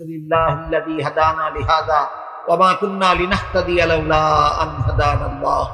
لله الذي هدانا لهذا وما كنا لنهتدي لولا أن هدانا الله.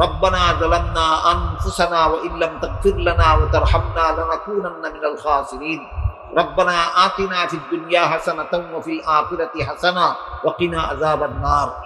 ربنا ظلمنا أنفسنا وإن لم تغفر لنا وترحمنا لنكونن من الخاسرين. ربنا آتنا في الدنيا حسنة وفي الآخرة حسنة وقنا عذاب النار.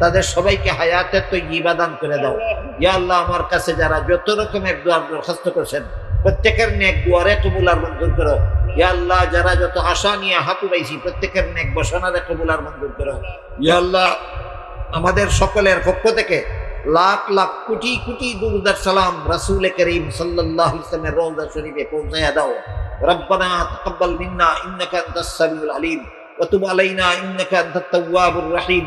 তাদের সবাইকে হায়াতের তো ইবাদান করে দাও ইয়া আল্লাহ আমার কাছে যারা যত রকমের দোয়ার দরখাস্ত করছেন প্রত্যেকের নেক দুয়ারে কবুল আর মঞ্জুর করো ইয়া আল্লাহ যারা যত আশা নিয়ে হাত উড়াইছি প্রত্যেকের নেক বসনারে কবুল আর মঞ্জুর করো ইয়া আল্লাহ আমাদের সকলের পক্ষ থেকে লাখ লাখ কোটি কোটি দুরুদার সালাম রাসূল করিম সাল্লাল্লাহু আলাইহি ওয়াসাল্লামের রওজা শরীফে পৌঁছায়া দাও ربنا تقبل منا انك انت السميع العليم وتب علينا انك انت التواب الرحيم